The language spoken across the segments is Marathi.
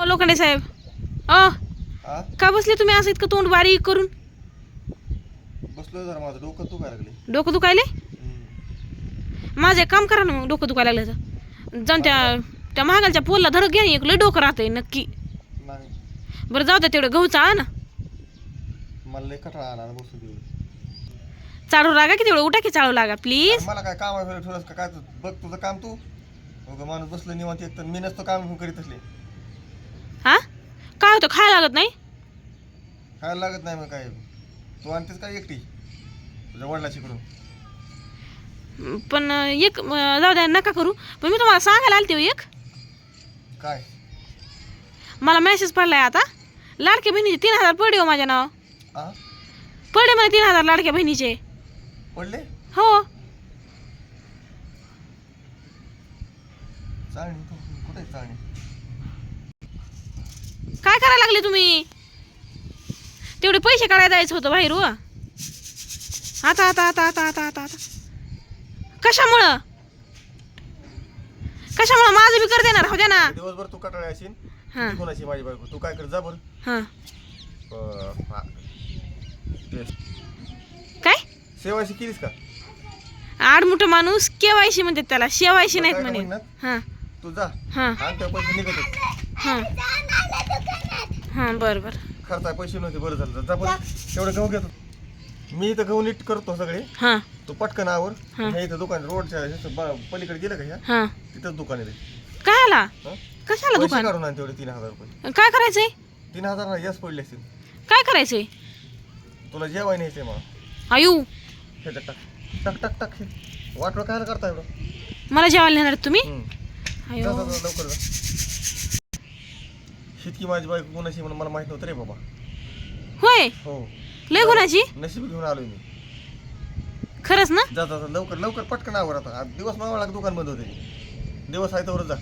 ओ, लोखंडे साहेब. अ हा? का बसले तुम्ही असं इतकं तोंड बारीक करून? बसलोय जरा माझं डोकं काय लागले डोकं दुखायले? माझं एक काम करा ना मग डोकं दुखायला लागलं तर. जाऊन त्या त्या महागालच्या पोलला धडक घ्या एक लय डोकं राहतंय नक्की. नाही. बरं जाऊ द्या तेवढं गहू चाळा ना. मला लय कटाळा आला ना बसून दिवस चालू लागा की तेवढं उठा की चालू लागा प्लीज मला काय काम आहे ठेवलंस का? काय तू बघ तुझं काम तू. उगा माणूस बसलं निवांत एक तर मी नसतो काम करीत असले. हा? काय होतं खायला लागत नाही? खायला लागत नाही मग काय? तू आणतेस काय एकटी? तुझ्या वडिलाशीकडून पण अं, एक अं, जाऊ द्या नका करू. पण मी तुम्हाला सांगायला आलते हो एक. काय? मला मेसेज पडलाय आता. लाडक्या बहिणीचे तीन हजार पडे हो माझ्या नाव हा पडे मला तीन हजार लाडक्या बहिणीचे. पडले? हो. चाळणी? कुठे आहे चाळणी? काय करायला लागले तुम्ही? तेवढे पैसे काढायला जायचं होतं बाहेर हो. आता आता आता आता आता आता आता. कशामुळं? कशामुळं? माझं बी कर देणार हो द्या ना. दिवसभर तू कटाळे असेल हां. ती कोणाची माझी बायको? तू काय कर जा हां. ते काय? सेवाशी केलीस का? आडमुठं माणूस केवायशी म्हणतात त्याला. शेवायशी नाहीत म्हणे? हां. तू जा. हां. आणि त्या पैसे निघत. हां. हां बरं बरं. खर्च पैसे नव्हते बरं झालं. जा बरं तेवढं गहू घेतो. मी इथं गहू नीट करतो सगळे. हां. तू पटकन आवर. हा. हे इथं दुकान रोडच्या ह्याचं बा- पलीकडे गेलं का ह्या? हां. तिथंच दुकान आहे ते. काय आला? हं? कशाला पैसे दुकान? काढून आण तेवढे तीन हजार रुपये. काय करायचंय? तीन हजार ना यस पडले असतील. काय करायचंय? तुला जेवाय न्यायचंय मग आयु. ह्याच्यात टाक टाक. टाक टाक हे. वाटलं काय करता एवढं? मला जेवायला नेणार तुम्ही. जा, आयो. जा, जा, लवकर जा. शितकी माझी बायको कोणाशी म्हणून मला माहीत नव्हतं रे बाबा. होय? हो. लय गुणाची नशीब घेऊन आलोय मी. खरंच ना? जा जा जा, लवकर लवकर पटकन आवर आता. आज दिवस मावळा दुकान बंद होते. दिवस आहे तर जा.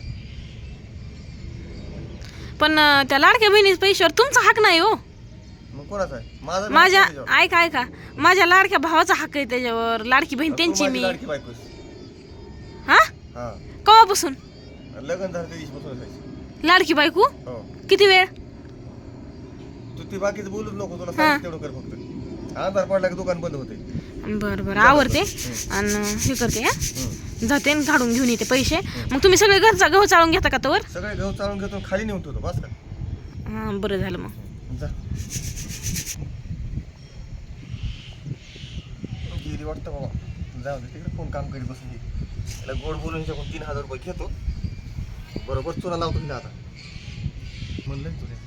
पण अं, त्या लाडक्या बहिणीच्या पैशावर तुमचा हक नाही हो. मग कोणाचा आहे? माझा बी माझ्या त्याच्यावर. ऐका ऐका. माझ्या लाडक्या भावाचा हक्क आहे त्याच्यावर. लाडकी बहीण तू त्यांची माझी मी. लाडकी हा? हा. कवापासून? लग्न झालं त्या दिवशी बसून असायची. लाडकी बायको? हो. किती वेळ? तू ती बाकीचं बोलूच नको तुला. सांगितलं तेवढं कर फक्त. आधार पडला की दुकान बंद होते. बरं बरं. आवडते आणि हे करते हा. जाते आणि काढून घेऊन येते पैसे. मग तुम्ही सगळे घरचा गहू चाळून घेता का तवर? सगळे गहू चालून घेतो आणि खाली नेऊन ठेवतो बस का? हां बरं झालं मग. जा. गेली वाटतं बाबा. जाऊ दे तिकडे कोण काम करीत बसून घे त्याला गोड बोलून हिच्याकडून तीन हजार रुपये घेतो. बरोबर तुला लावतो आता. มันเล่นตัวเนี้ย